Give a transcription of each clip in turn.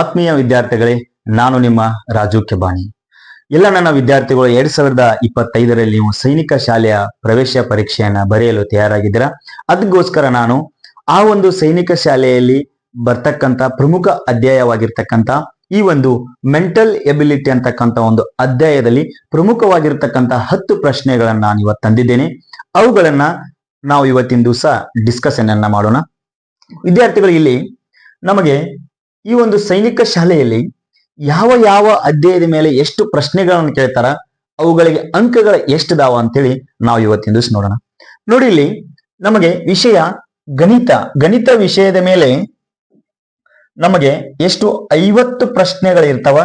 ಆತ್ಮೀಯ ವಿದ್ಯಾರ್ಥಿಗಳೇ, ನಾನು ನಿಮ್ಮ ರಾಜು ಕೆಬಾಣಿ. ಎಲ್ಲ ನನ್ನ ವಿದ್ಯಾರ್ಥಿಗಳು ಎರಡ್ ಸಾವಿರದ ಇಪ್ಪತ್ತೈದರಲ್ಲಿ ನೀವು ಸೈನಿಕ ಶಾಲೆಯ ಪ್ರವೇಶ ಪರೀಕ್ಷೆಯನ್ನ ಬರೆಯಲು ತಯಾರಾಗಿದ್ದೀರಾ? ಅದಕ್ಕೋಸ್ಕರ ನಾನು ಆ ಒಂದು ಸೈನಿಕ ಶಾಲೆಯಲ್ಲಿ ಬರ್ತಕ್ಕಂತ ಪ್ರಮುಖ ಅಧ್ಯಾಯವಾಗಿರ್ತಕ್ಕಂತ ಈ ಒಂದು ಮೆಂಟಲ್ ಎಬಿಲಿಟಿ ಅಂತಕ್ಕಂಥ ಒಂದು ಅಧ್ಯಾಯದಲ್ಲಿ ಪ್ರಮುಖವಾಗಿರ್ತಕ್ಕಂಥ ಹತ್ತು ಪ್ರಶ್ನೆಗಳನ್ನ ನಾನು ಇವತ್ತು ತಂದಿದ್ದೇನೆ. ಅವುಗಳನ್ನ ನಾವು ಇವತ್ತಿನ ದಿವಸ ಡಿಸ್ಕಷನ್ ಅನ್ನ ಮಾಡೋಣ. ವಿದ್ಯಾರ್ಥಿಗಳು ಇಲ್ಲಿ ನಮಗೆ ಈ ಒಂದು ಸೈನಿಕ ಶಾಲೆಯಲ್ಲಿ ಯಾವ ಯಾವ ಅಧ್ಯಾಯದ ಮೇಲೆ ಎಷ್ಟು ಪ್ರಶ್ನೆಗಳನ್ನು ಕೇಳ್ತಾರ, ಅವುಗಳಿಗೆ ಅಂಕಗಳ ಎಷ್ಟಿದಾವ ಅಂತೇಳಿ ನಾವು ಇವತ್ತಿನ ದಿವಸ ನೋಡೋಣ. ನೋಡಿ ಇಲ್ಲಿ ನಮಗೆ ವಿಷಯ ಗಣಿತ ಗಣಿತ ವಿಷಯದ ಮೇಲೆ ನಮಗೆ ಎಷ್ಟು ಐವತ್ತು ಪ್ರಶ್ನೆಗಳಿರ್ತಾವ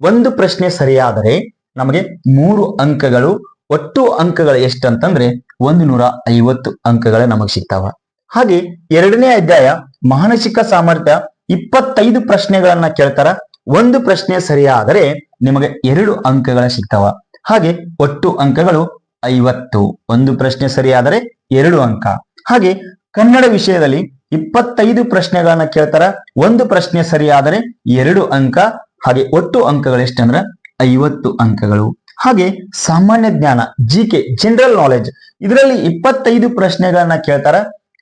ಒಂದು ಪ್ರಶ್ನೆ ಸರಿಯಾದರೆ ನಮಗೆ ಮೂರು ಅಂಕಗಳು, ಒಟ್ಟು ಅಂಕಗಳು ಎಷ್ಟಂತಂದ್ರೆ ಒಂದು ನೂರ ಐವತ್ತು ಅಂಕಗಳೇ ನಮಗೆ ಸಿಗ್ತಾವ. ಹಾಗೆ ಎರಡನೇ ಅಧ್ಯಾಯ ಮಾನಸಿಕ ಸಾಮರ್ಥ್ಯ ಇಪ್ಪತ್ತೈದು ಪ್ರಶ್ನೆಗಳನ್ನ ಕೇಳ್ತಾರ. ಒಂದು ಪ್ರಶ್ನೆ ಸರಿಯಾದರೆ ನಿಮಗೆ ಎರಡು ಅಂಕಗಳ ಸಿಗ್ತಾವ. ಹಾಗೆ ಒಟ್ಟು ಅಂಕಗಳು ಐವತ್ತು. ಒಂದು ಪ್ರಶ್ನೆ ಸರಿಯಾದರೆ ಎರಡು ಅಂಕ. ಹಾಗೆ ಕನ್ನಡ ವಿಷಯದಲ್ಲಿ ಇಪ್ಪತ್ತೈದು ಪ್ರಶ್ನೆಗಳನ್ನ ಕೇಳ್ತಾರ. ಒಂದು ಪ್ರಶ್ನೆ ಸರಿಯಾದರೆ ಎರಡು ಅಂಕ. ಹಾಗೆ ಒಟ್ಟು ಅಂಕಗಳು ಎಷ್ಟಂದ್ರ? ಐವತ್ತು ಅಂಕಗಳು. ಹಾಗೆ ಸಾಮಾನ್ಯ ಜ್ಞಾನ ಜಿ ಜನರಲ್ ನಾಲೆಜ್ ಇದರಲ್ಲಿ ಇಪ್ಪತ್ತೈದು ಪ್ರಶ್ನೆಗಳನ್ನ ಕೇಳ್ತಾರ.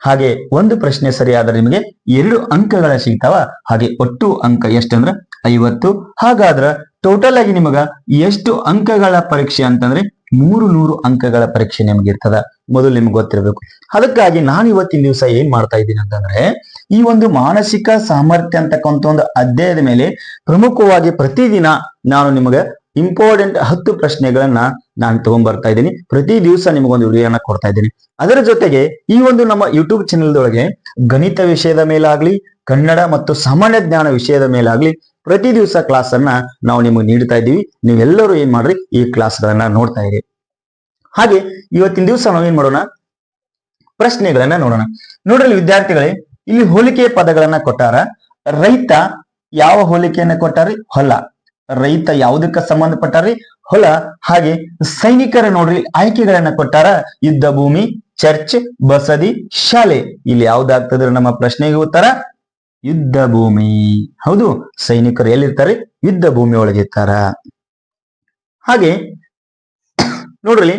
ಹಾಗೆ ಒಂದು ಪ್ರಶ್ನೆ ಸರಿಯಾದರೆ ನಿಮಗೆ ಎರಡು ಅಂಕಗಳ ಸಿಗ್ತಾವ. ಹಾಗೆ ಒಟ್ಟು ಅಂಕ ಎಷ್ಟಂದ್ರ ಐವತ್ತು. ಹಾಗಾದ್ರ ಟೋಟಲ್ ಆಗಿ ನಿಮಗ ಎಷ್ಟು ಅಂಕಗಳ ಪರೀಕ್ಷೆ ಅಂತಂದ್ರೆ ಮೂರು ನೂರು ಅಂಕಗಳ ಪರೀಕ್ಷೆ ನಿಮ್ಗೆ ಇರ್ತದ. ಮೊದಲು ನಿಮ್ಗೆ ಗೊತ್ತಿರಬೇಕು. ಅದಕ್ಕಾಗಿ ನಾನು ಇವತ್ತಿನ ದಿವಸ ಏನ್ ಮಾಡ್ತಾ ಇದ್ದೀನಿ ಅಂತಂದ್ರೆ, ಈ ಒಂದು ಮಾನಸಿಕ ಸಾಮರ್ಥ್ಯ ಅಂತಕ್ಕಂಥ ಒಂದು ಅಧ್ಯಾಯದ ಮೇಲೆ ಪ್ರಮುಖವಾಗಿ ಪ್ರತಿದಿನ ನಾನು ನಿಮಗೆ ಇಂಪಾರ್ಟೆಂಟ್ ಹತ್ತು ಪ್ರಶ್ನೆಗಳನ್ನ ನಾನು ತಗೊಂಡ್ಬರ್ತಾ ಇದ್ದೀನಿ. ಪ್ರತಿ ದಿವಸ ನಿಮಗೊಂದು ವಿಡಿಯೋನ ಕೊಡ್ತಾ ಇದ್ದೀನಿ. ಅದರ ಜೊತೆಗೆ ಈ ಒಂದು ನಮ್ಮ ಯೂಟ್ಯೂಬ್ ಚಾನೆಲ್ದೊಳಗೆ ಗಣಿತ ವಿಷಯದ ಮೇಲಾಗ್ಲಿ, ಕನ್ನಡ ಮತ್ತು ಸಾಮಾನ್ಯ ಜ್ಞಾನ ವಿಷಯದ ಮೇಲಾಗ್ಲಿ ಪ್ರತಿ ದಿವಸ ಕ್ಲಾಸ್ ಅನ್ನ ನಾವು ನಿಮಗೆ ನೀಡ್ತಾ ಇದ್ದೀವಿ. ನೀವೆಲ್ಲರೂ ಏನ್ ಮಾಡ್ರಿ ಈ ಕ್ಲಾಸ್ ಗಳನ್ನ ನೋಡ್ತಾ ಇರಿ. ಹಾಗೆ ಇವತ್ತಿನ ದಿವಸ ನಾವೇನ್ ಮಾಡೋಣ? ಪ್ರಶ್ನೆಗಳನ್ನ ನೋಡೋಣ. ನೋಡ್ರಿ ವಿದ್ಯಾರ್ಥಿಗಳೇ, ಇಲ್ಲಿ ಹೋಲಿಕೆ ಪದಗಳನ್ನ ಕೊಟ್ಟಾರ. ರೈತ ಯಾವ ಹೋಲಿಕೆಯನ್ನ ಕೊಟ್ಟಾರಿ? ಹೊಲ. ರೈತ ಯಾವುದಕ್ಕ ಸಂಬಂಧಪಟ್ಟಾರಿ ಹೊಲ ಹಾಗೆ ಸೈನಿಕರ ನೋಡ್ರಿ ಆಯ್ಕೆಗಳನ್ನ ಕೊಟ್ಟಾರ ಯುದ್ಧ ಭೂಮಿ, ಚರ್ಚ್, ಬಸದಿ, ಶಾಲೆ. ಇಲ್ಲಿ ಯಾವ್ದಾಗ್ತದ್ರ ನಮ್ಮ ಪ್ರಶ್ನೆಗೆ ಉತ್ತರ? ಯುದ್ಧ ಭೂಮಿ. ಹೌದು, ಸೈನಿಕರು ಎಲ್ಲಿರ್ತಾರೆ ಯುದ್ಧ ಭೂಮಿ ಒಳಗೆ ಇರ್ತಾರ. ಹಾಗೆ ನೋಡ್ರಿ,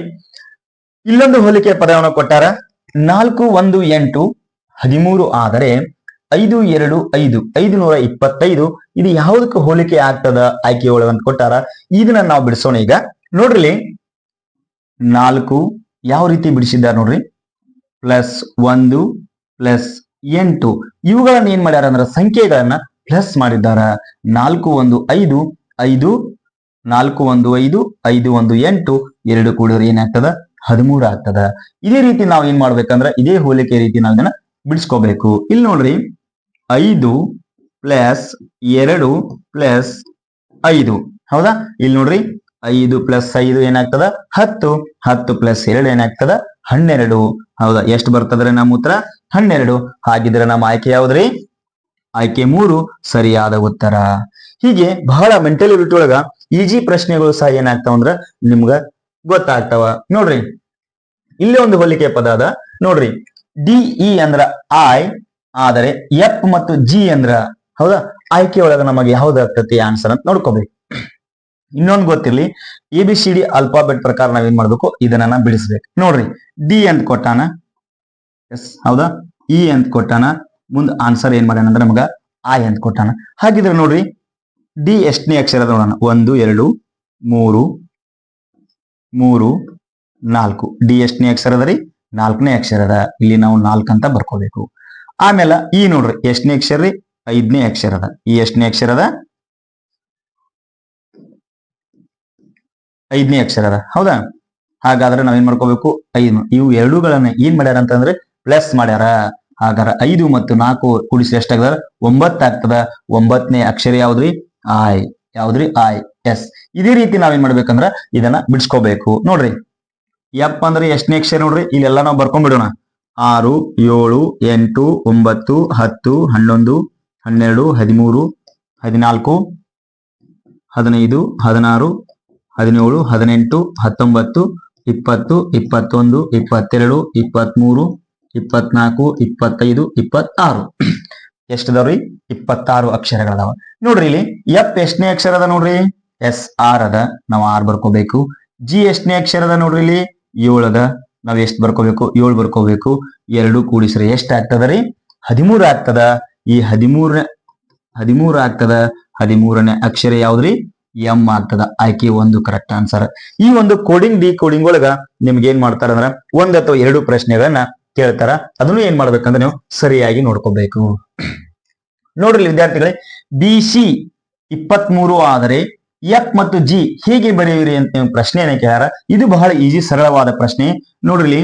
ಇಲ್ಲೊಂದು ಹೋಲಿಕೆ ಪದವನ್ನು ಕೊಟ್ಟಾರ. ನಾಲ್ಕು ಒಂದು ಎಂಟು ಹದಿಮೂರು ಆದರೆ ಐದು ಎರಡು ಐದು ಐದು ನೂರ ಇಪ್ಪತ್ತೈದು. ಇದು ಯಾವುದಕ್ಕೆ ಹೋಲಿಕೆ ಆಗ್ತದ? ಆಯ್ಕೆ ಅಂತ ಕೊಟ್ಟಾರ. ಇದನ್ನ ನಾವು ಬಿಡಿಸೋಣ ಈಗ. ನೋಡ್ರಿ ನಾಲ್ಕು, ಯಾವ ರೀತಿ ಬಿಡಿಸಿದ್ದಾರೆ ನೋಡ್ರಿ? ಪ್ಲಸ್ ಒಂದು, ಪ್ಲಸ್ ಎಂಟು. ಇವುಗಳನ್ನ ಏನ್ ಮಾಡ್ಯಾರ ಅಂದ್ರೆ ಸಂಖ್ಯೆಗಳನ್ನ ಪ್ಲಸ್ ಮಾಡಿದ್ದಾರ. ನಾಲ್ಕು, ಒಂದು, ಐದು ಐದು, ನಾಲ್ಕು, ಒಂದು, ಐದು ಐದು, ಒಂದು, ಎಂಟು. ಎರಡು ಕೂಡಿದ್ರೆ ಏನಾಗ್ತದ? ಹದಿಮೂರು ಆಗ್ತದ. ಇದೇ ರೀತಿ ನಾವು ಏನ್ ಮಾಡ್ಬೇಕಂದ್ರ, ಇದೇ ಹೋಲಿಕೆ ರೀತಿ ನಾವು ಇದನ್ನ ಬಿಡಿಸ್ಕೋಬೇಕು. ಇಲ್ಲಿ ನೋಡ್ರಿ. ಐದು ಪ್ಲಸ್ ಎರಡು ಪ್ಲಸ್ ಐದು. ಹೌದಾ? ಇಲ್ಲಿ ನೋಡ್ರಿ, ಐದು ಪ್ಲಸ್ ಐದು ಏನಾಗ್ತದ? ಹತ್ತು. ಹತ್ತು ಪ್ಲಸ್ ಎರಡು ಏನಾಗ್ತದ? ಹನ್ನೆರಡು. ಹೌದಾ? ಎಷ್ಟು ಬರ್ತದ್ರೆ ನಮ್ಮ ಉತ್ತರ? ಹನ್ನೆರಡು. ಹಾಗಿದ್ರೆ ನಮ್ಮ ಆಯ್ಕೆ ಯಾವ್ದ್ರಿ? ಆಯ್ಕೆ ಮೂರು. ಸರಿಯಾದ ಉತ್ತರ. ಹೀಗೆ ಬಹಳ ಮೆಂಟಲಿಟಿ ಒಳಗ ಈಜಿ ಪ್ರಶ್ನೆಗಳು ಸಹ ಏನಾಗ್ತಾವ ಅಂದ್ರ ನಿಮ್ಗ ಗೊತ್ತಾಗ್ತಾವ. ನೋಡ್ರಿ, ಇಲ್ಲಿ ಒಂದು ಹೋಲಿಕೆ ಪದ ಅದ. ನೋಡ್ರಿ ಡಿಇ ಅಂದ್ರ ಐ ಆದರೆ ಎಫ್ ಮತ್ತು ಜಿ ಅಂದ್ರ ಹೌದಾ? ಆಯ್ಕೆ ಒಳಗ ನಮಗೆ ಯಾವ್ದಾಗ್ತತಿ ಆನ್ಸರ್ ಅಂತ ನೋಡ್ಕೋಬೇಕು. ಇನ್ನೊಂದು ಗೊತ್ತಿರ್ಲಿ A B C D alphabet ಪ್ರಕಾರ ನಾವೇನ್ ಮಾಡ್ಬೇಕು? ಇದನ್ನ ಬಿಡಿಸ್ಬೇಕು. ನೋಡ್ರಿ ಡಿ ಅಂತ ಕೊಟ್ಟಾನ? ಎಸ್ ಹೌದಾ? ಇ ಅಂತ ಕೊಟ್ಟಾನ? ಮುಂದ್ ಆನ್ಸರ್ ಏನ್ ಮಾಡ್ಯಾನ ಅಂದ್ರೆ ನಮಗ ಐ ಅಂತ ಕೊಟ್ಟಾನ. ಹಾಗಿದ್ರೆ ನೋಡ್ರಿ ಡಿ ಎಷ್ಟನೇ ಅಕ್ಷರ ನೋಡೋಣ? ಒಂದು, ಎರಡು, ಮೂರು ಮೂರು, ನಾಲ್ಕು. ಡಿ ಎಷ್ಟನೇ ಅಕ್ಷರ ಅದ ರೀ? ನಾಲ್ಕನೇ ಅದ. ಇಲ್ಲಿ ನಾವು ನಾಲ್ಕಂತ ಬರ್ಕೋಬೇಕು. ಆಮೇಲೆ ಈ ನೋಡ್ರಿ ಎಷ್ಟನೇ ಅಕ್ಷರ ರೀ ಐದನೇ ಅಕ್ಷರ ಅದ. ಈ ಎಷ್ಟನೇ ಅಕ್ಷರ ಅದ? ಐದನೇ ಅಕ್ಷರ ಅದ. ಹೌದಾ? ಹಾಗಾದ್ರೆ ನಾವೇನ್ ಮಾಡ್ಕೋಬೇಕು? ಐದು. ಇವು ಎರಡುಗಳನ್ನ ಏನ್ ಮಾಡ್ಯಾರ ಅಂತಂದ್ರೆ ಪ್ಲಸ್ ಮಾಡ್ಯಾರ. ಹಾಗಾದ್ರೆ ಐದು ಮತ್ತು ನಾಲ್ಕು ಕೂಡಿಸಿ ಎಷ್ಟಾಗ್ತದ? ಒಂಬತ್ತಾಗ್ತದ ಒಂಬತ್ತನೇ ಅಕ್ಷರ ಯಾವ್ದ್ರಿ? ಆಯ್. ಯಾವ್ದ್ರಿ? ಆಯ್. ಎಸ್. ಇದೇ ರೀತಿ ನಾವೇನ್ ಮಾಡ್ಬೇಕಂದ್ರ ಇದನ್ನ ಬಿಡಿಸ್ಕೋಬೇಕು. ನೋಡ್ರಿ. ಎಪ್ಪ ಅಂದ್ರೆ ಎಷ್ಟನೇ ಅಕ್ಷರ ನೋಡ್ರಿ? ಇಲ್ಲೆಲ್ಲ ನಾವು ಬರ್ಕೊಂಡ್ಬಿಡೋಣ. ಆರು, ಏಳು, ಎಂಟು, ಒಂಬತ್ತು, ಹತ್ತು, ಹನ್ನೊಂದು, ಹನ್ನೆರಡು, ಹದಿಮೂರು, ಹದಿನಾಲ್ಕು, ಹದಿನೈದು, ಹದಿನಾರು, ಹದಿನೇಳು, ಹದಿನೆಂಟು, ಹತ್ತೊಂಬತ್ತು, ಇಪ್ಪತ್ತು, ಇಪ್ಪತ್ತೊಂದು, ಇಪ್ಪತ್ತೆರಡು ಇಪ್ಪತ್ಮೂರು ಇಪ್ಪತ್ನಾಲ್ಕು ಇಪ್ಪತ್ತೈದು, ಇಪ್ಪತ್ತಾರು. ಎಷ್ಟದವ್ರಿ ಇಪ್ಪತ್ತಾರು ಅಕ್ಷರಗಳದಾವ. ನೋಡ್ರಿ ಇಲ್ಲಿ ಎಫ್ ಎಷ್ಟನೇ ಅಕ್ಷರ ಅದ ನೋಡ್ರಿ? ಎಸ್ ಆರ್ ಅದ. ನಾವು ಆರ್ ಬರ್ಕೋಬೇಕು. ಜಿ ಎಷ್ಟನೇ ಅಕ್ಷರ ಅದ ನೋಡ್ರಿ ಇಲ್ಲಿ? ಏಳು ಅದ. ನಾವ್ ಎಷ್ಟ್ ಬರ್ಕೋಬೇಕು? ಏಳು ಬರ್ಕೋಬೇಕು. ಎರಡು ಕೂಡಿಸ್ರೆ ಎಷ್ಟ್ ಆಗ್ತದ ರೀ? ಹದಿಮೂರು ಆಗ್ತದ. ಈ ಹದಿಮೂರನೇ, ಹದಿಮೂರು ಆಗ್ತದ. ಹದಿಮೂರನೇ ಅಕ್ಷರ ಯಾವ್ದ್ರಿ? ಎಂ ಆಗ್ತದ. ಆಯ್ಕೆ ಒಂದು ಕರೆಕ್ಟ್ ಆನ್ಸರ್ ಈ ಒಂದು ಕೋಡಿಂಗ್ ಡಿ ಕೋಡಿಂಗ್ ಒಳಗ ನಿಮ್ಗೆ ಏನ್ ಮಾಡ್ತಾರ ಅಂದ್ರ ಒಂದ್ ಅಥವಾ ಎರಡು ಪ್ರಶ್ನೆಗಳನ್ನ ಕೇಳ್ತಾರ. ಅದನ್ನು ಏನ್ ಮಾಡ್ಬೇಕಂದ್ರೆ ನೀವು ಸರಿಯಾಗಿ ನೋಡ್ಕೋಬೇಕು. ನೋಡ್ರಿ ವಿದ್ಯಾರ್ಥಿಗಳೇ ಬಿ ಸಿ ಇಪ್ಪತ್ಮೂರು ಆದರೆ ಎಫ್ ಮತ್ತು ಜಿ ಹೇಗೆ ಬರೆಯುವಿರಿ ಅಂತ ನೀವು ಪ್ರಶ್ನೆಯನ್ನು ಕೇಳ್ಯಾರ. ಇದು ಬಹಳ ಈಜಿ ಸರಳವಾದ ಪ್ರಶ್ನೆ. ನೋಡ್ರಿ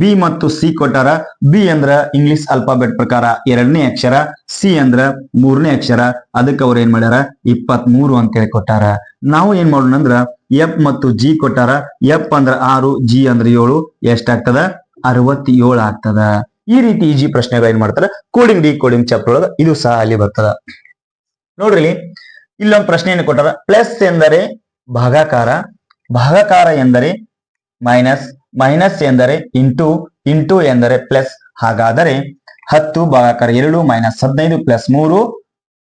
ಬಿ ಮತ್ತು ಸಿ ಕೊಟ್ಟಾರ. ಬಿ ಅಂದ್ರ ಇಂಗ್ಲಿಷ್ ಅಲ್ಫಾಬೆಟ್ ಪ್ರಕಾರ ಎರಡನೇ ಅಕ್ಷರ ಸಿ ಅಂದ್ರ ಮೂರನೇ ಅಕ್ಷರ. ಅದಕ್ಕೆ ಅವ್ರು ಏನ್ ಮಾಡ್ಯಾರ? ಇಪ್ಪತ್ ಮೂರು ಅಂತ ಹೇಳಿ ಕೊಟ್ಟಾರ. ನಾವು ಏನ್ ಮಾಡೋಣ ಅಂದ್ರ ಎಫ್ ಮತ್ತು ಜಿ ಕೊಟ್ಟಾರ. ಎಫ್ ಅಂದ್ರ ಆರು ಜಿ ಅಂದ್ರ ಏಳು. ಎಷ್ಟಾಗ್ತದ? ಅರವತ್ತೇಳು ಆಗ್ತದ. ಈ ರೀತಿ ಈಜಿ ಪ್ರಶ್ನೆಗಳು ಏನ್ ಮಾಡ್ತಾರ? ಕೋಡಿಂಗ್ ಡಿ ಕೋಡಿಂಗ್ ಚಾಪ್ಟರ್ ಒಳಗ ಇದು ಸಹ ಅಲ್ಲಿ ಬರ್ತದ. ನೋಡ್ರಿ ಇಲ್ಲೊಂದು ಪ್ರಶ್ನೆಯನ್ನು ಕೊಟ್ಟಾರ ಪ್ಲಸ್ ಎಂದರೆ ಭಾಗಾಕಾರ ಭಾಗಾಕಾರ ಎಂದರೆ ಮೈನಸ್ ಮೈನಸ್ ಎಂದರೆ ಇಂಟು ಇಂಟು ಎಂದರೆ ಪ್ಲಸ್. ಹಾಗಾದರೆ ಹತ್ತು ಭಾಗಾಕಾರ ಎರಡು ಮೈನಸ್ ಹದಿನೈದು ಪ್ಲಸ್ ಮೂರು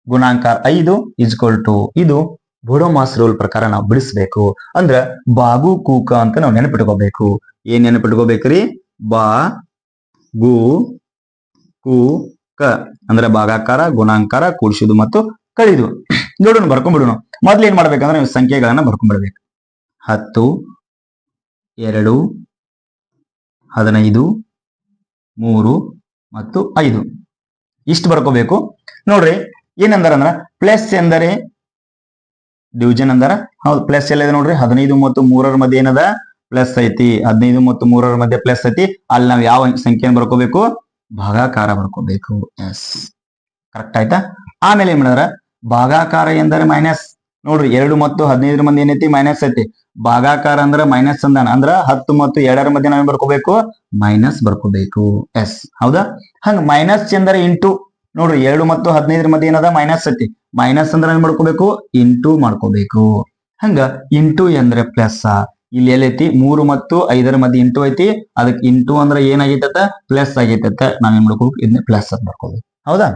ಗುಣಾಂಕ ಐದು ಇಸ್ಕೊಲ್ ಟು ಇದು ಬೋಡೋಮಾಸ್ ರೂಲ್ ಪ್ರಕಾರ ನಾವು ಬಿಡಿಸ್ಬೇಕು. ಅಂದ್ರ ಬಾಗು ಕೂಕ ಅಂತ ನಾವು ನೆನಪಿಟ್ಕೋಬೇಕು. ಏನ್ ನೆನಪಿಟ್ಕೋಬೇಕ್ರಿ? ಬಾ, ಗು, ಕು, ಕ. ಅಂದ್ರೆ ಭಾಗಾಕಾರ, ಗುಣಾಂಕಾರ ಕೂಡಿಸುದು ಮತ್ತು ಕಳಿದು ನೋಡೋಣ ಬರ್ಕೊಂಡ್ಬಿಡೋಣ ಮೊದ್ಲು ಏನ್ ಮಾಡ್ಬೇಕಂದ್ರೆ ನೀವು ಸಂಖ್ಯೆಗಳನ್ನ ಬರ್ಕೊಂಡ್ಬಿಡ್ಬೇಕು ಹತ್ತು, ಎರಡು, ಹದಿನೈದು, ಮೂರು ಮತ್ತು ಐದು. ಇಷ್ಟು ಬರ್ಕೋಬೇಕು. ನೋಡ್ರಿ ಏನಂದಾರ ಅಂದ್ರ ಪ್ಲಸ್ ಎಂದರೆ ಡಿವಿಜನ್ ಅಂದಾರ? ಹೌದು, ಪ್ಲಸ್ ಎಲ್ಲ ಇದೆ ನೋಡ್ರಿ, ಹದಿನೈದು ಮತ್ತು ಮೂರರ ಮಧ್ಯೆ ಏನದ? ಪ್ಲಸ್ ಐತಿ. ಹದಿನೈದು ಮತ್ತು ಮೂರರ ಮಧ್ಯೆ ಪ್ಲಸ್ ಐತಿ. ಅಲ್ಲಿ ನಾವು ಯಾವ ಸಂಖ್ಯೆಯನ್ನು ಬರ್ಕೋಬೇಕು? ಭಾಗಾಕಾರ ಬರ್ಕೋಬೇಕು. ಎಸ್. ಕರೆಕ್ಟ್ ಆಯ್ತಾ? ಆಮೇಲೆ ಏನ್ ಮಾಡಿದಾರ? ಭಾಗಾಕಾರ ಎಂದರೆ ಮೈನಸ್ ನೋಡ್ರಿ ಎರಡು ಮತ್ತು ಹದಿನೈದರ ಮಂದಿ ಏನೈತಿ? ಮೈನಸ್ ಐತಿ. ಭಾಗಾಕಾರ ಅಂದ್ರ ಮೈನಸ್ ಅಂದಾನ. ಅಂದ್ರ ಹತ್ತು ಮತ್ತು ಎರಡರ ಮಧ್ಯೆ ನಾವೇನ್ ಬರ್ಕೋಬೇಕು? ಮೈನಸ್ ಬರ್ಕೋಬೇಕು. ಎಸ್ ಹೌದಾ? ಹಂಗ ಮೈನಸ್ ಎಂದರೆ ಇಂಟು ನೋಡ್ರಿ ಎರಡು ಮತ್ತು ಹದಿನೈದರ ಮಧ್ಯೆ ಏನದ? ಮೈನಸ್ ಐತಿ. ಮೈನಸ್ ಅಂದ್ರೆ ಏನ್ ಮಾಡ್ಕೋಬೇಕು? ಇಂಟು ಮಾಡ್ಕೋಬೇಕು. ಹಂಗ ಇಂಟು ಎಂದ್ರೆ ಪ್ಲಸ್ ಇಲ್ಲಿ ಎಲ್ಲೈತಿ? ಮೂರು ಮತ್ತು ಐದರ ಮಧ್ಯೆ ಇಂಟು ಐತಿ. ಅದಕ್ಕೆ ಇಂಟು ಅಂದ್ರೆ ಏನಾಗೈತತ್ತ ಪ್ಲಸ್ ಆಗೈತತ್ತ ನಾವೇನ್ ಮಾಡ್ಕೋಬೇಕು? ಇದನ್ನ ಪ್ಲಸ್ ಅಂತ ಮಾಡ್ಕೋಬೇಕು ಹೌದಾ?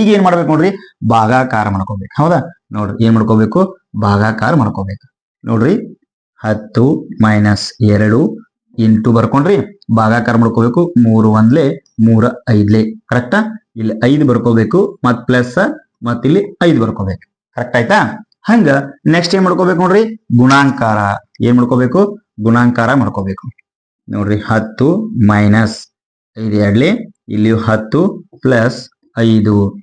ಈಗ ಏನ್ ಮಾಡ್ಬೇಕು ನೋಡ್ರಿ? ಭಾಗಾಕಾರ ಮಾಡ್ಕೋಬೇಕು. ಹೌದಾ? ನೋಡ್ರಿ, ಏನ್ ಮಾಡ್ಕೋಬೇಕು? ಭಾಗಾಕಾರ ಮಾಡ್ಕೋಬೇಕು. ನೋಡ್ರಿ, ಹತ್ತು ಮೈನಸ್ ಎರಡು ಇಂಟು ಬರ್ಕೊಂಡ್ರಿ, ಭಾಗಾಕಾರ ಮಾಡ್ಕೋಬೇಕು. ಮೂರು ಒಂದ್ಲೆ, ಮೂರ ಐದ್ಲೆ. ಕರೆಕ್ಟಾ ಇಲ್ಲಿ ಐದು ಬರ್ಕೋಬೇಕು, ಮತ್ ಪ್ಲಸ್ ಮತ್ ಇಲ್ಲಿ ಐದು ಬರ್ಕೋಬೇಕು. ಕರೆಕ್ಟ್ ಆಯ್ತಾ? ಹಂಗ ನೆಕ್ಸ್ಟ್ ಏನ್ ಮಾಡ್ಕೋಬೇಕು ನೋಡ್ರಿ? ಗುಣಾಂಕಾರ. ಏನ್ ಮಾಡ್ಕೋಬೇಕು? ಗುಣಾಂಕಾರ ಮಾಡ್ಕೋಬೇಕು. ನೋಡ್ರಿ, ಹತ್ತು ಮೈನಸ್ ಐದು ಎರಡ್ಲಿ, ಇಲ್ಲಿ ಹತ್ತು ಪ್ಲಸ್ ಐದು.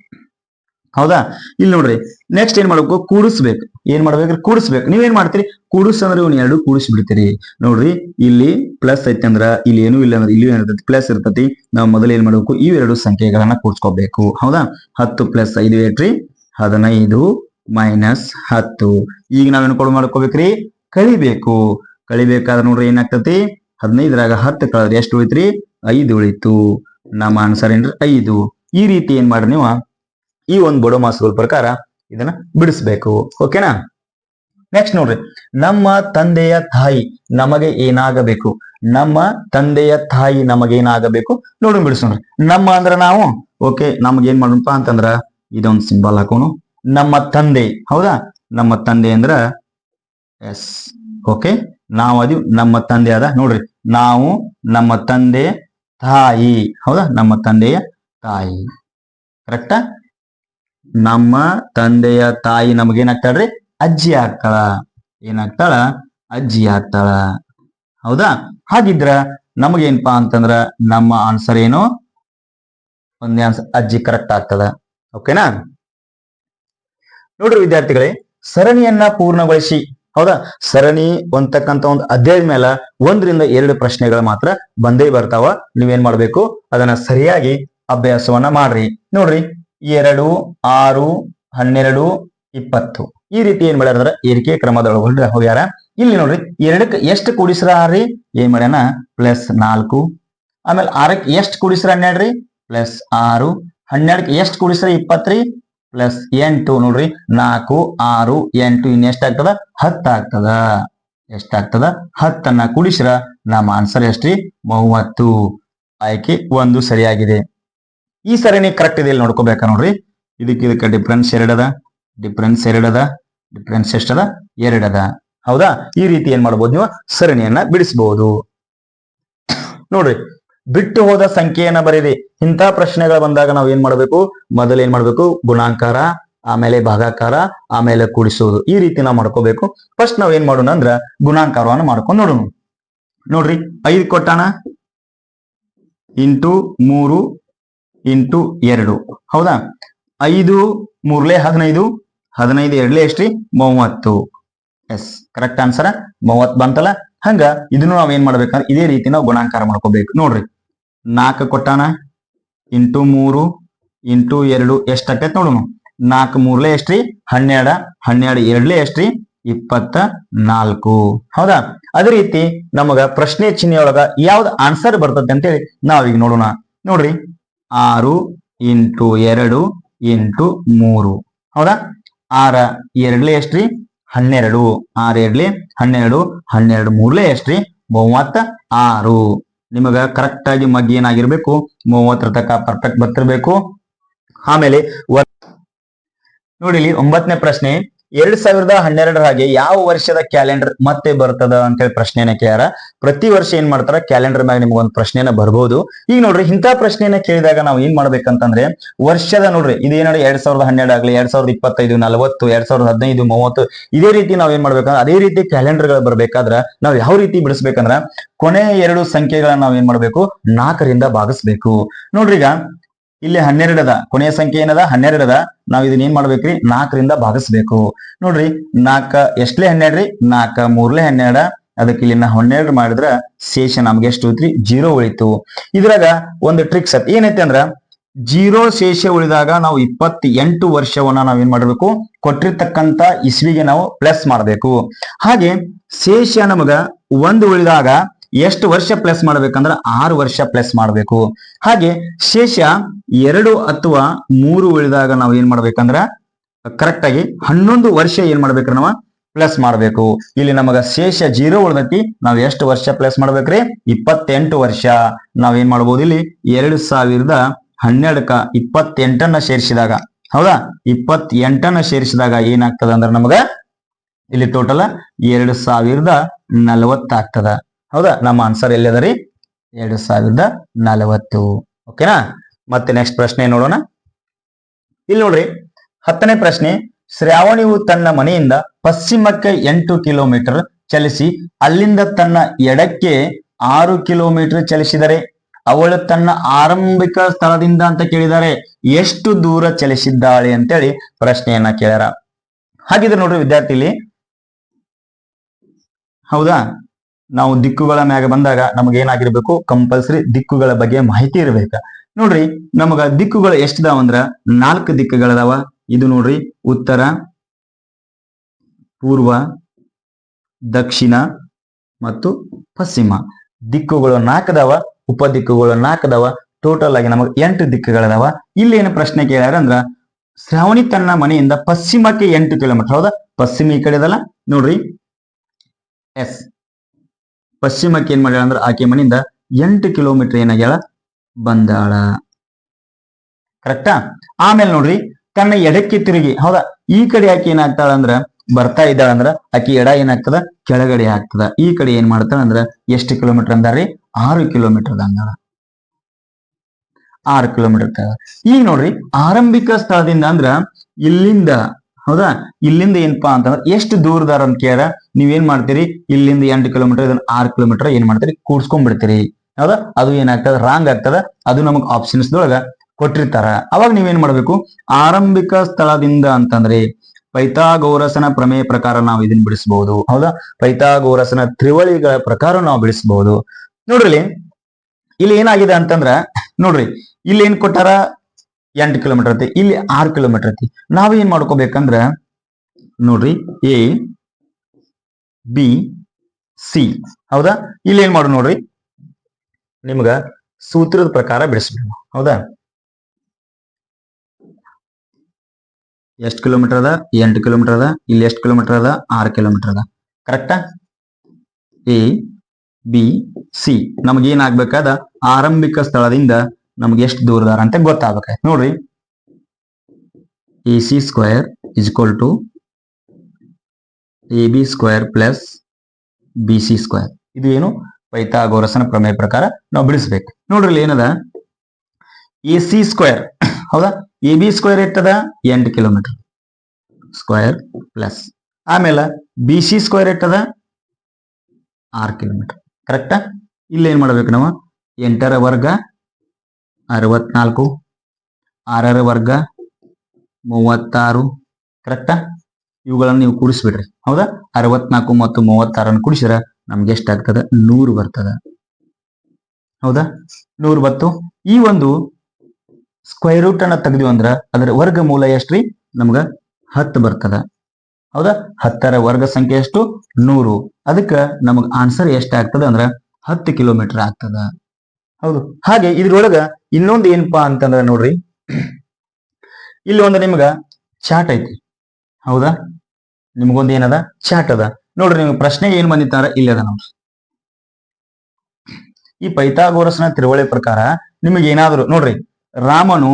ಹೌದಾ? ಇಲ್ಲಿ ನೋಡ್ರಿ ನೆಕ್ಸ್ಟ್ ಏನ್ ಮಾಡ್ಬೇಕು? ಕೂಡಿಸ್ಬೇಕು. ಏನ್ ಮಾಡ್ಬೇಕ್ರಿ? ಕೂಡಿಸ್ಬೇಕು. ನೀವೇನ್ ಮಾಡ್ತೀರಿ? ಕೂಡಿಸ್ ಅಂದ್ರೆ ಇವ್ನ ಎರಡು ಕೂಡಿಸ್ಬಿಡ್ತೀರಿ. ನೋಡ್ರಿ, ಇಲ್ಲಿ ಪ್ಲಸ್ ಐತಿ ಅಂದ್ರ ಇಲ್ಲಿ ಏನು ಇಲ್ಲ ಅಂದ್ರೆ ಇಲ್ಲಿ ಏನಿರ್ತೈತಿ ಪ್ಲಸ್ ಇರ್ತತಿ. ನಾವು ಮೊದಲು ಏನ್ ಮಾಡ್ಬೇಕು? ಇವೆರಡು ಸಂಖ್ಯೆಗಳನ್ನ ಕೂಡ್ಸ್ಕೋಬೇಕು. ಹೌದಾ? ಹತ್ತು ಪ್ಲಸ್ ಐದು ಏಟ್ರಿ? ಹದಿನೈದು ಮೈನಸ್ ಹತ್ತು. ಈಗ ನಾವೇನ್ ಕೊಡ್ ಮಾಡ್ಕೋಬೇಕ್ರಿ? ಕಳಿಬೇಕು. ಕಳಿಬೇಕಾದ್ರೆ ನೋಡ್ರಿ ಏನಾಗ್ತತಿ? ಹದಿನೈದರಾಗ ಹತ್ತು ಕಳೆದ್ರೆ. ಎಷ್ಟು ಉಳಿತ್ರಿ? ಐದು ಉಳಿತು. ನಮ್ಮ ಆನ್ಸರ್ ಏನ್ರಿ? ಐದು. ಈ ರೀತಿ ಏನ್ ಮಾಡ್ರಿ ನೀವು ಈ ಒಂದು ಬಡೋ ರೂಲ್ ಪ್ರಕಾರ ಇದನ್ನ ಬಿಡಿಸ್ಬೇಕು. ಓಕೆನಾ ನೆಕ್ಸ್ಟ್ ನೋಡ್ರಿ. ನಮ್ಮ ತಂದೆಯ ತಾಯಿ ನಮಗೆ ಏನಾಗಬೇಕು? ನಮ್ಮ ತಂದೆಯ ತಾಯಿ ನಮಗೆ ಏನಾಗಬೇಕು? ನೋಡಿ ಬಿಡಿಸೋಣ ನಮ್ಮ ಅಂದ್ರ ನಾವು? ಓಕೆ ನಮ್ಗೆ ಏನ್ ಮಾಡೋಣಪ್ಪ ಅಂತಂದ್ರ ಇದೊಂದು ಸಿಂಬಲ್ ಹಾಕೋಣ. ನಮ್ಮ ತಂದೆ, ಹೌದಾ? ನಮ್ಮ ತಂದೆ ಅಂದ್ರ ಎಸ್. ಓಕೆ ನಾವು ಅದು ನಮ್ಮ ತಂದೆ ಅದ ನೋಡ್ರಿ. ನಾವು ನಮ್ಮ ತಂದೆ ತಾಯಿ, ಹೌದಾ? ನಮ್ಮ ತಂದೆಯ ತಾಯಿ. ಕರೆಕ್ಟಾ ನಮ್ಮ ತಂದೆಯ ತಾಯಿ ನಮಗೇನಾಗ್ತಾಳ್ರಿ ಅಜ್ಜಿ ಆಗ್ತಾಳ. ಏನಾಗ್ತಾಳ? ಅಜ್ಜಿ ಆಗ್ತಾಳ. ಹೌದಾ? ಹಾಗಿದ್ರ ನಮಗೇನಪ್ಪಾ ಅಂತಂದ್ರ ನಮ್ಮ ಆನ್ಸರ್ ಏನು? ಒಂದೇ ಆನ್ಸರ್ ಅಜ್ಜಿ ಕರೆಕ್ಟ್ ಆಗ್ತದ. ಓಕೆನಾ ನೋಡ್ರಿ ವಿದ್ಯಾರ್ಥಿಗಳೇ, ಸರಣಿಯನ್ನ ಪೂರ್ಣಗೊಳಿಸಿ. ಹೌದಾ? ಸರಣಿ ಅಂತಕ್ಕಂತ ಒಂದು ಅಧ್ಯಾಯದ ಮೇಲೆ ಒಂದರಿಂದ ಎರಡು ಪ್ರಶ್ನೆಗಳು ಮಾತ್ರ ಬಂದೇ ಬರ್ತಾವ. ನೀವೇನ್ ಮಾಡ್ಬೇಕು? ಅದನ್ನ ಸರಿಯಾಗಿ ಅಭ್ಯಾಸವನ್ನ ಮಾಡ್ರಿ. ನೋಡ್ರಿ, ಎರಡು, ಆರು, ಹನ್ನೆರಡು, ಇಪ್ಪತ್ತು. ಈ ರೀತಿ ಏನ್ ಮಾಡ್ಯಾರ ಏರಿಕೆ ಕ್ರಮದೊಳಗ ಹೋಗ್ಯಾರ. ಇಲ್ಲಿ ನೋಡ್ರಿ, ಎರಡಕ್ಕೆ ಎಷ್ಟು ಕೂಡಿಸ್ರಿ ಏನ್ ಮಾಡ್ಯಾನ? ಪ್ಲಸ್ ನಾಲ್ಕು. ಆಮೇಲೆ ಆರಕ್ಕೆ ಎಷ್ಟು ಕೂಡಿಸ್ರ ಹನ್ನೆರಡ್ರಿ? ಪ್ಲಸ್ ಆರು. ಹನ್ನೆರಡಕ್ಕೆ ಎಷ್ಟು ಕೂಡಿಸ್ರ ಇಪ್ಪತ್ತ್ರಿ? ಪ್ಲಸ್ ಎಂಟು. ನೋಡ್ರಿ, ನಾಲ್ಕು, ಆರು, ಎಂಟು ಇನ್ ಎಷ್ಟಾಗ್ತದ ಹತ್ತಾಗ್ತದ ಎಷ್ಟಾಗ್ತದ ಹತ್ತನ್ನ ಕೂಡಿಸ್ರ. ನಮ್ಮ ಆನ್ಸರ್ ಎಷ್ಟ್ರಿ? ಮೂವತ್ತು. ಆಯ್ಕೆ ಒಂದು ಸರಿಯಾಗಿದೆ. ಈ ಸರಣಿ ಕರೆಕ್ಟ್ ಇದೆ ಇಲ್ಲಿ ನೋಡ್ಕೋಬೇಕಾ ನೋಡ್ರಿ? ಇದಕ್ಕೆ ಇದಕ್ಕೆ ಡಿಫ್ರೆನ್ಸ್ ಎರಡದ ಡಿಫ್ರೆನ್ಸ್ ಎರಡದ ಡಿಫ್ರೆನ್ಸ್ ಎಷ್ಟದ ಎರಡದ ಹೌದಾ? ಈ ರೀತಿ ಏನ್ ಮಾಡ್ಬೋದು ನೀವು ಸರಣಿಯನ್ನ ಬಿಡಿಸಬಹುದು ನೋಡ್ರಿ, ಬಿಟ್ಟು ಹೋದ ಸಂಖ್ಯೆಯನ್ನ ಬರೀರಿ. ಇಂಥ ಪ್ರಶ್ನೆಗಳು ಬಂದಾಗ ನಾವು ಏನ್ ಮಾಡ್ಬೇಕು? ಮೊದಲು ಏನ್ ಮಾಡ್ಬೇಕು? ಗುಣಾಂಕಾರ, ಆಮೇಲೆ ಭಾಗಾಕಾರ, ಆಮೇಲೆ ಕೂಡಿಸುವುದು. ಈ ರೀತಿ ನಾವು ಮಾಡ್ಕೋಬೇಕು. ಫಸ್ಟ್ ನಾವ್ ಏನ್ ಮಾಡೋಣ ಅಂದ್ರ ಗುಣಾಂಕಾರವನ್ನು ಮಾಡ್ಕೊಂಡು ನೋಡೋಣ. ನೋಡ್ರಿ, ಐದು ಕೊಟ್ಟಾಣ? ಇಂಟು ಮೂರು ಇಂಟು ಎರಡು. ಹೌದಾ? ಐದು, ಮೂರ್ಲೆ ಹದಿನೈದು ಹದಿನೈದು ಎರಡ್ಲೆ ಎಷ್ಟ್ರಿ? ಮೂವತ್ತು. ಎಸ್ ಕರೆಕ್ಟ್ ಆನ್ಸರ್ ಮೂವತ್ ಬಂತಲ್ಲ? ಹಂಗ ಇದನ್ನು ನಾವ್ ಏನ್ ಮಾಡ್ಬೇಕಂದ್ರೆ ಇದೇ ರೀತಿ ನಾವು ಗುಣಾಕಾರ ಮಾಡ್ಕೋಬೇಕು. ನೋಡ್ರಿ, ನಾಲ್ಕು ಕೊಟ್ಟಾನ? ಇಂಟು ಮೂರು, ಇಂಟು ಎರಡು ಎಷ್ಟಾಕೈತ್ ನೋಡೋಣ ನಾಲ್ಕು ಮೂರ್ಲೆ ಎಷ್ಟ್ರಿ? ಹನ್ನೆರಡ. ಹನ್ನೆರಡು ಎರಡ್ಲೆ ಎಷ್ಟ್ರಿ? ಇಪ್ಪತ್ತ ನಾಲ್ಕು. ಹೌದಾ? ಅದೇ ರೀತಿ ನಮಗ ಪ್ರಶ್ನೆ ಚಿಹ್ನೆಯೊಳಗ ಯಾವ್ದು ಆನ್ಸರ್ ಬರ್ತದೆ ಅಂತೇಳಿ ನಾವೀಗ ನೋಡೋಣ. ನೋಡ್ರಿ ಆರು ಇಂಟು ಎರಡು ಇಂಟು ಮೂರು. ಹೌದಾ? ಆರ ಎರಡ್ಲೆ ಎಷ್ಟ್ರಿ? ಹನ್ನೆರಡು. ಆರ್ ಎರಡ್ಲಿ ಹನ್ನೆರಡು ಹನ್ನೆರಡು ಮೂರ್ಲೆ ಎಷ್ಟ್ರಿ? ಮೂವತ್ತ ಆರು. ನಿಮಗ ಕರೆಕ್ಟ್ ಆಗಿ ಮಗ್ಗಿ ಏನಾಗಿರ್ಬೇಕು? ಮೂವತ್ತರ ತನಕ ಪರ್ಫೆಕ್ಟ್ ಬರ್ತಿರ್ಬೇಕು. ಆಮೇಲೆ ನೋಡಿಲಿ ಒಂಬತ್ತನೇ ಪ್ರಶ್ನೆ. ಎರಡ್ ಸಾವಿರದ ಹನ್ನೆರಡರ ಹಾಗೆ ಯಾವ ವರ್ಷದ ಕ್ಯಾಲೆಂಡರ್ ಮತ್ತೆ ಬರ್ತದ ಅಂತ ಹೇಳಿ ಪ್ರಶ್ನೆಯನ್ನ ಕೇಳ್ಯಾರ. ಪ್ರತಿ ವರ್ಷ ಏನ್ ಮಾಡ್ತಾರ? ಕ್ಯಾಲೆಂಡರ್ ಮ್ಯಾಗ ನಿಮ್ಗೆ ಒಂದು ಪ್ರಶ್ನೆಯನ್ನ ಬರ್ಬೋದು. ಈಗ ನೋಡ್ರಿ ಇಂತ ಪ್ರಶ್ನೆಯನ್ನ ಕೇಳಿದಾಗ ನಾವು ಏನ್ ಮಾಡ್ಬೇಕಂತಂದ್ರೆ, ವರ್ಷದ ನೋಡ್ರಿ ಇದೇನಾದ್ರು ಎರಡ್ ಸಾವಿರದ ಹನ್ನೆರಡು ಆಗ್ಲಿ, ಎರಡ್ ಸಾವಿರದ ಇಪ್ಪತ್ತೈದು, ನಲವತ್ತು, ಎರಡ್ ಸಾವಿರದ ಹದಿನೈದು, ಮೂವತ್ತು, ಇದೇ ರೀತಿ ನಾವ್ ಏನ್ ಮಾಡ್ಬೇಕಂದ್ರೆ, ಅದೇ ರೀತಿ ಕ್ಯಾಲೆಂಡರ್ಗಳು ಬರ್ಬೇಕಾದ್ರ ನಾವ್ ಯಾವ ರೀತಿ ಬಿಡಿಸ್ಬೇಕಂದ್ರ ಕೊನೆ ಎರಡು ಸಂಖ್ಯೆಗಳನ್ನ ನಾವ್ ಏನ್ ಮಾಡ್ಬೇಕು? ನಾಲ್ಕರಿಂದ ಭಾಗಿಸ್ಬೇಕು. ನೋಡ್ರಿ ಈಗ ಇಲ್ಲಿ ಹನ್ನೆರಡದ, ಕೊನೆಯ ಸಂಖ್ಯೆ ಏನದ? ಹನ್ನೆರಡದ. ನಾವ್ ಇದನ್ನ ಏನ್ ಮಾಡ್ಬೇಕ್ರಿ? ನಾಲ್ಕರಿಂದ ಭಾಗಿಸ್ಬೇಕು. ನೋಡ್ರಿ, ನಾಲ್ಕ ಎಷ್ಟ್ಲೆ ಹನ್ನೆರಡ್ರಿ ನಾಲ್ಕ ಮೂರ್ಲೆ ಹನ್ನೆರಡ. ಅದಕ್ಕೆ ಇಲ್ಲಿ ನಾ ಹನ್ನೆರಡು ಮಾಡಿದ್ರ ಶೇಷ ನಮ್ಗೆ ಎಷ್ಟು ಉಳಿತ್ರಿ? ಜೀರೋ ಉಳಿತು. ಇದ್ರಾಗ ಒಂದು ಟ್ರಿಕ್ಸ್ ಅತ್ ಏನೈತೆ ಅಂದ್ರ, ಜೀರೋ ಶೇಷ ಉಳಿದಾಗ ನಾವು ಇಪ್ಪತ್ತೆಂಟು ವರ್ಷವನ್ನ ನಾವ್ ಏನ್ ಮಾಡ್ಬೇಕು? ಕೊಟ್ಟಿರ್ತಕ್ಕಂತ ಇಸ್ವಿಗೆ ನಾವು ಪ್ಲಸ್ ಮಾಡ್ಬೇಕು. ಹಾಗೆ ಶೇಷ ನಮಗ ಒಂದು ಉಳಿದಾಗ ಎಷ್ಟು ವರ್ಷ ಪ್ಲಸ್ ಮಾಡ್ಬೇಕಂದ್ರ ಆರು ವರ್ಷ ಪ್ಲಸ್ ಮಾಡಬೇಕು. ಹಾಗೆ ಶೇಷ ಎರಡು ಅಥವಾ ಮೂರು ಉಳಿದಾಗ ನಾವು ಏನ್ ಮಾಡ್ಬೇಕಂದ್ರ ಕರೆಕ್ಟ್ ಆಗಿ ಹನ್ನೊಂದು ವರ್ಷ ಏನ್ ಮಾಡ್ಬೇಕ್ರಿ ನಾವ ಪ್ಲಸ್ ಮಾಡ್ಬೇಕು. ಇಲ್ಲಿ ನಮಗ ಶೇಷ ಜೀರೋ ಉಳ್ದೈತಿ, ನಾವ್ ಎಷ್ಟು ವರ್ಷ ಪ್ಲಸ್ ಮಾಡ್ಬೇಕ್ರಿ? ಇಪ್ಪತ್ತೆಂಟು ವರ್ಷ. ನಾವ್ ಏನ್ ಮಾಡ್ಬೋದು ಇಲ್ಲಿ ಎರಡು ಸಾವಿರದ ಹನ್ನೆರಡಕ್ಕ ಇಪ್ಪತ್ತೆಂಟನ್ನ ಸೇರಿಸಿದಾಗ, ಹೌದಾ? ಇಪ್ಪತ್ತೆಂಟನ್ನ ಸೇರಿಸಿದಾಗ ಏನಾಗ್ತದ ಅಂದ್ರ ನಮಗ ಇಲ್ಲಿ ಟೋಟಲ್ ಎರಡು ಸಾವಿರದ ನಲವತ್ತಾಗ್ತದ. ಹೌದಾ? ನಮ್ಮ ಆನ್ಸರ್ ಎಲ್ಲಿ ಅದರಿ ಎರಡು ಸಾವಿರದ ನಲವತ್ತು. ಓಕೆನಾ ಮತ್ತೆ ನೆಕ್ಸ್ಟ್ ಪ್ರಶ್ನೆ ನೋಡೋಣ. ಇಲ್ಲಿ ನೋಡ್ರಿ. ಹತ್ತನೇ ಪ್ರಶ್ನೆ ಶ್ರಾವಣಿಯು ತನ್ನ ಮನೆಯಿಂದ ಪಶ್ಚಿಮಕ್ಕೆ ಎಂಟು ಕಿಲೋಮೀಟರ್ ಚಲಿಸಿ, ಅಲ್ಲಿಂದ ತನ್ನ ಎಡಕ್ಕೆ ಆರು ಕಿಲೋಮೀಟರ್ ಚಲಿಸಿದರೆ, ಅವಳು ತನ್ನ ಆರಂಭಿಕ ಸ್ಥಳದಿಂದ ಅಂತ ಕೇಳಿದ್ದಾರೆ ಎಷ್ಟು ದೂರ ಚಲಿಸಿದ್ದಾಳೆ ಅಂತೇಳಿ ಪ್ರಶ್ನೆಯನ್ನ ಕೇಳ್ಯಾರ. ಹಾಗಿದ್ರೆ ನೋಡ್ರಿ ವಿದ್ಯಾರ್ಥಿಲಿ. ಹೌದಾ? ನಾವು ದಿಕ್ಕುಗಳ ಮ್ಯಾಗ ಬಂದಾಗ ನಮಗೆ ಏನಾಗಿರ್ಬೇಕು ಕಂಪಲ್ಸರಿ ದಿಕ್ಕುಗಳ ಬಗ್ಗೆ ಮಾಹಿತಿ ಇರ್ಬೇಕ. ನೋಡ್ರಿ, ನಮಗ ದಿಕ್ಕುಗಳು ಎಷ್ಟಿದಾವ ಅಂದ್ರ ನಾಲ್ಕು ದಿಕ್ಕುಗಳದಾವ. ಇದು ನೋಡ್ರಿ, ಉತ್ತರ, ಪೂರ್ವ, ದಕ್ಷಿಣ ಮತ್ತು ಪಶ್ಚಿಮ. ದಿಕ್ಕುಗಳು ನಾಲ್ಕದವ ಉಪ ದಿಕ್ಕುಗಳು ನಾಲ್ಕದವ. ಟೋಟಲ್ ಆಗಿ ನಮಗೆ ಎಂಟು ದಿಕ್ಕುಗಳದಾವ. ಇಲ್ಲಿ ಏನು ಪ್ರಶ್ನೆ ಕೇಳ್ಯಾರ ಅಂದ್ರ, ಶ್ರಾವಣಿ ತನ್ನ ಮನೆಯಿಂದ ಪಶ್ಚಿಮಕ್ಕೆ ಎಂಟು ಕಿಲೋಮೀಟರ್, ಹೌದಾ? ಪಶ್ಚಿಮ ಈ ಕಡೆ ಅದಲ್ಲ ನೋಡ್ರಿ, ಎಸ್. ಪಶ್ಚಿಮಕ್ಕೆ ಏನ್ ಮಾಡ್ಯಾಳ ಅಂದ್ರ ಆಕೆ ಮನೆಯಿಂದ ಎಂಟು ಕಿಲೋಮೀಟರ್ ಏನಾಗ್ಯಾಳ ಬಂದಾಳ. ಕರೆಕ್ಟಾ ಆಮೇಲೆ ನೋಡ್ರಿ, ತನ್ನ ಎಡಕ್ಕೆ ತಿರುಗಿ, ಹೌದಾ? ಈ ಕಡೆ ಆಕೆ ಏನಾಗ್ತಾಳ ಅಂದ್ರ, ಬರ್ತಾ ಇದ್ದಾಳ ಅಂದ್ರ, ಆಕೆ ಎಡ ಏನಾಗ್ತದ ಕೆಳಗಡೆ ಆಗ್ತದ. ಈ ಕಡೆ ಏನ್ ಮಾಡ್ತಾಳ ಅಂದ್ರ, ಎಷ್ಟು ಕಿಲೋಮೀಟರ್ ಅಂದಾರ್ರಿ ಆರು ಕಿಲೋಮೀಟರ್ ಅಂದಾಳ. ಆರು ಕಿಲೋಮೀಟರ್ ಈಗ ನೋಡ್ರಿ, ಆರಂಭಿಕ ಸ್ಥಳದಿಂದ ಅಂದ್ರ, ಇಲ್ಲಿಂದ ಹೌದಾ? ಇಲ್ಲಿಂದ ಏನಪ್ಪಾ ಅಂತಂದ್ರೆ ಎಷ್ಟು ದೂರದಾರ ಅಂತ ಕೇಳ ನೀವೇನ್ ಮಾಡ್ತೀರಿ? ಇಲ್ಲಿಂದ ಎಂಟು ಕಿಲೋಮೀಟರ್ ಇದನ್ನ ಆರು ಕಿಲೋಮೀಟರ್ ಏನ್ ಮಾಡ್ತೀರಿ? ಕೂಡ್ಸ್ಕೊಂಡ್ಬಿಡ್ತೀರಿ. ಹೌದಾ? ಅದು ಏನಾಗ್ತದ? ರಾಂಗ್ ಆಗ್ತದ. ಅದು ನಮಗ್ ಆಪ್ಷನ್ಸ್ ದೊಳಗ ಕೊಟ್ಟಿರ್ತಾರ. ಅವಾಗ ನೀವೇನ್ ಮಾಡ್ಬೇಕು? ಆರಂಭಿಕ ಸ್ಥಳದಿಂದ ಅಂತಂದ್ರೆ ಪೈಥಾಗೋರಸನ ಪ್ರಮೇಯ ಪ್ರಕಾರ ನಾವು ಇದನ್ನ ಬಿಡಿಸಬಹುದು ಹೌದಾ? ಪೈಥಾಗೋರಸನ ತ್ರಿವಳಿಗಳ ಪ್ರಕಾರ ನಾವು ಬಿಡಿಸಬಹುದು ನೋಡ್ರಿ ಇಲ್ಲಿ ಏನಾಗಿದೆ ಅಂತಂದ್ರ, ನೋಡ್ರಿ, ಇಲ್ಲಿ ಏನ್ ಕೊಟ್ಟಾರ? ಎಂಟು ಕಿಲೋಮೀಟರ್ ಐತಿ, ಇಲ್ಲಿ ಆರು ಕಿಲೋಮೀಟರ್ ಐತಿ. ನಾವ್ ಏನ್ ಮಾಡ್ಕೋಬೇಕಂದ್ರ, ನೋಡ್ರಿ ಎ ಬಿ ಸಿ ಹೌದಾ? ಇಲ್ಲಿ ಏನ್ ಮಾಡು ನೋಡ್ರಿ, ನಿಮ್ಗ ಸೂತ್ರದ ಪ್ರಕಾರ ಬಿಡಿಸ್ಬೇಕು. ಹೌದಾ? ಎಷ್ಟು ಕಿಲೋಮೀಟರ್ ಅದ? ಎಂಟು ಕಿಲೋಮೀಟರ್ ಅದ. ಇಲ್ಲಿ ಎಷ್ಟು ಕಿಲೋಮೀಟರ್ ಅದ? ಆರು ಕಿಲೋಮೀಟರ್ ಅದ. ಕರೆಕ್ಟಾ ಎ ಬಿ ಸಿ ನಮಗೇನಾಗ್ಬೇಕಾದ ಆರಂಭಿಕ ಸ್ಥಳದಿಂದ ನಮ್ಗೆ ಎಷ್ಟು ದೂರದಾರ ಅಂತ ಗೊತ್ತಾಗಬೇಕಾಯ್ತು ನೋಡ್ರಿ. A C square equal to A B square plus B C square ಇದು ಏನು? ಪೈತಾಗೋರಸನ ಪ್ರಮೇಯ ಪ್ರಕಾರ ನಾವು ಬಿಡಿಸ್ಬೇಕು. ನೋಡ್ರಿ ಏನದ? ಎ ಸಿ ಸ್ಕ್ವೇರ್ ಹೌದಾ? ಎ ಬಿ ಸ್ಕ್ವೇರ್ ಎಷ್ಟದ? ಎಂಟು ಕಿಲೋಮೀಟರ್ ಸ್ಕ್ವೇರ್ ಪ್ಲಸ್ ಆಮೇಲೆ ಬಿ ಸಿ ಸ್ಕ್ವೇರ್ ಎಷ್ಟದ? ಆರು ಕಿಲೋಮೀಟರ್ ಕರೆಕ್ಟಾ ಇಲ್ಲಿ ಏನ್ ಮಾಡ್ಬೇಕು ನಾವು? ಎಂಟರ ವರ್ಗ ಅರವತ್ನಾಲ್ಕು. ಆರರ ವರ್ಗ ಮೂವತ್ತಾರು. ಕರೆಕ್ಟಾ ಇವುಗಳನ್ನು ನೀವು ಕೂಡಿಸ್ಬಿಡ್ರಿ. ಹೌದಾ? ಅರವತ್ನಾಲ್ಕು ಮತ್ತು ಮೂವತ್ತಾರನ್ನು ಕೂಡಿಸಿದ್ರೆ ನಮ್ಗೆ ಎಷ್ಟಾಗ್ತದ? ನೂರು ಬರ್ತದ. ಹೌದಾ? ನೂರು ಬತ್ತು. ಈ ಒಂದು ಸ್ಕ್ವೈರ್ ರೂಟ್ ಅನ್ನ ತೆಗೆದ್ವಿ ಅಂದ್ರ ಅದರ ವರ್ಗಮೂಲ ಎಷ್ಟ್ರಿ ನಮ್ಗ ಹತ್ತು ಬರ್ತದ. ಹೌದಾ? ಹತ್ತರ ವರ್ಗ ಸಂಖ್ಯೆ ಎಷ್ಟು? ನೂರು. ಅದಕ್ಕೆ ನಮಗ್ ಆನ್ಸರ್ ಎಷ್ಟಾಗ್ತದೆ ಅಂದ್ರ ಹತ್ತು ಕಿಲೋಮೀಟರ್ ಆಗ್ತದ. ಹೌದು. ಹಾಗೆ ಇದ್ರೊಳಗ ಇನ್ನೊಂದು ಏನಪ್ಪಾ ಅಂತಂದ್ರ ನೋಡ್ರಿ. ಇಲ್ಲಿ ಒಂದು ನಿಮ್ಗ ಚಾಟ್ ಐತಿ. ಹೌದಾ? ನಿಮ್ಗೊಂದು ಏನದ? ಚಾಟ್ ಅದ. ನೋಡ್ರಿ ನಿಮ್ಗೆ ಪ್ರಶ್ನೆ ಏನ್ ಬಂದಿತ್ತಾರ ಇಲ್ಲಿ ಅದ ನೋಡ್ರಿ ಈ ಪೈತಾಗೋರಸ್ನ ತಿಳುವಳಿ ಪ್ರಕಾರ ನಿಮಗೆ ಏನಾದ್ರು ನೋಡ್ರಿ, ರಾಮನು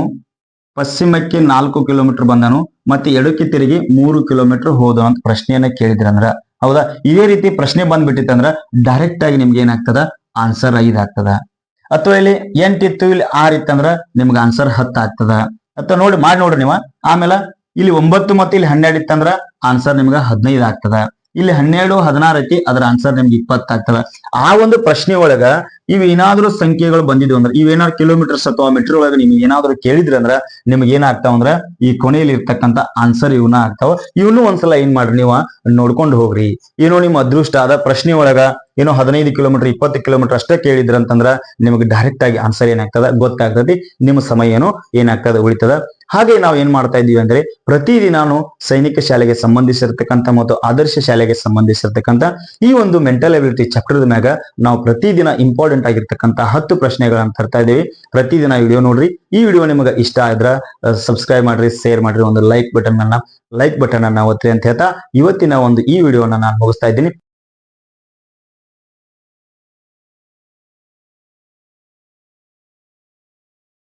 ಪಶ್ಚಿಮಕ್ಕೆ ನಾಲ್ಕು ಕಿಲೋಮೀಟರ್ ಬಂದನು, ಮತ್ತೆ ಎಡಕ್ಕೆ ತಿರುಗಿ ಮೂರು ಕಿಲೋಮೀಟರ್ ಹೋದ ಅಂತ ಪ್ರಶ್ನೆಯನ್ನ ಕೇಳಿದ್ರಂದ್ರ ಹೌದಾ? ಇದೇ ರೀತಿ ಪ್ರಶ್ನೆ ಬಂದ್ಬಿಟ್ಟಿತ್ತಂದ್ರ ಡೈರೆಕ್ಟ್ ಆಗಿ ನಿಮ್ಗೆ ಏನಾಗ್ತದ? ಆನ್ಸರ್ ಐದ್ ಆಗ್ತದ ಅಥವಾ ಇಲ್ಲಿ ಎಂಟಿತ್ತು, ಇಲ್ಲಿ ಆರ್ ಇತ್ತಂದ್ರ ನಿಮ್ಗೆ ಆನ್ಸರ್ ಹತ್ತು ಆಗ್ತದ ಅಥವಾ ನೋಡಿ, ಮಾಡಿ ನೋಡ್ರಿ ನೀವು. ಆಮೇಲೆ ಇಲ್ಲಿ ಒಂಬತ್ತು ಮತ್ತೆ ಇಲ್ಲಿ ಹನ್ನೆರಡು ಇತ್ತಂದ್ರ ಆನ್ಸರ್ ನಿಮ್ಗೆ ಹದಿನೈದು ಆಗ್ತದ ಇಲ್ಲಿ ಹನ್ನೆರಡು, ಹದಿನಾರು ಐತಿ, ಅದರ ಆನ್ಸರ್ ನಿಮ್ಗೆ ಇಪ್ಪತ್ತಾಗ್ತದ. ಆ ಒಂದು ಪ್ರಶ್ನೆ ಒಳಗ ಇವ್ ಏನಾದ್ರೂ ಸಂಖ್ಯೆಗಳು ಬಂದಿದ್ವು ಅಂದ್ರೆ, ಇವೇನಾದ್ರು ಕಿಲೋಮೀಟರ್ಸ್ ಅಥವಾ ಮೀಟರ್ ಒಳಗೆ ನಿಮ್ಗೆ ಏನಾದ್ರು ಕೇಳಿದ್ರೆ ಅಂದ್ರೆ, ನಿಮ್ಗೆ ಏನಾಗ್ತಾವ ಅಂದ್ರೆ, ಈ ಕೊನೆಯಲ್ಲಿ ಇರ್ತಕ್ಕಂತ ಆನ್ಸರ್ ಇವನ್ನ ಆಗ್ತಾವ. ಇವನು ಒಂದ್ಸಲ ಏನ್ ಮಾಡ್ರಿ ನೀವು, ನೋಡ್ಕೊಂಡು ಹೋಗ್ರಿ. ಏನೋ ನಿಮ್ಮ ಅದೃಷ್ಟ ಆದ ಪ್ರಶ್ನೆ ಒಳಗ ಏನೋ ಹದಿನೈದು ಕಿಲೋಮೀಟರ್ ಇಪ್ಪತ್ತು ಕಿಲೋಮೀಟರ್ ಅಷ್ಟೇ ಕೇಳಿದ್ರ ಅಂತಂದ್ರ, ನಿಮಗೆ ಡೈರೆಕ್ಟ್ ಆಗಿ ಆನ್ಸರ್ ಏನಾಗ್ತದ? ಗೊತ್ತಾಗ್ತದೆ. ನಿಮ್ಮ ಸಮಯ ಏನೋ ಏನಾಗ್ತದ, ಉಳಿತದ. ಹಾಗೆ ನಾವು ಏನ್ ಮಾಡ್ತಾ ಇದೀವಿ ಅಂದ್ರೆ ಪ್ರತಿದಿನಾನು ಸೈನಿಕ ಶಾಲೆಗೆ ಸಂಬಂಧಿಸಿರ್ತಕ್ಕಂಥ ಮತ್ತು ಆದರ್ಶ ಶಾಲೆಗೆ ಸಂಬಂಧಿಸಿರ್ತಕ್ಕಂಥ ಈ ಒಂದು ಮೆಂಟಲ್ ಅಬಿಲಿಟಿ ಚಾಪ್ಟರ್ ಮ್ಯಾಗ ನಾವು ಪ್ರತಿದಿನ ಇಂಪಾರ್ಟೆಂಟ್ ಆಗಿರ್ತಕ್ಕಂಥ ಹತ್ತು ಪ್ರಶ್ನೆಗಳನ್ನ ತರ್ತಾ ಇದ್ದೀವಿ. ಪ್ರತಿದಿನ ವಿಡಿಯೋ ನೋಡ್ರಿ. ಈ ವಿಡಿಯೋ ನಿಮಗೆ ಇಷ್ಟ ಆದ್ರ ಸಬ್ಸ್ಕ್ರೈಬ್ ಮಾಡ್ರಿ ಶೇರ್ ಮಾಡ್ರಿ, ಒಂದು ಲೈಕ್ ಬಟನ್ ಅನ್ನ. ಲೈಕ್ ಬಟನ್ ಅನ್ನ ಒತ್ತಿ ಅಂತ ಹೇಳ್ತಾ, ಇವತ್ತಿನ ಒಂದು ಈ ವಿಡಿಯೋನ ನಾನು ಮುಗಿಸ್ತಾ ಇದ್ದೀನಿ.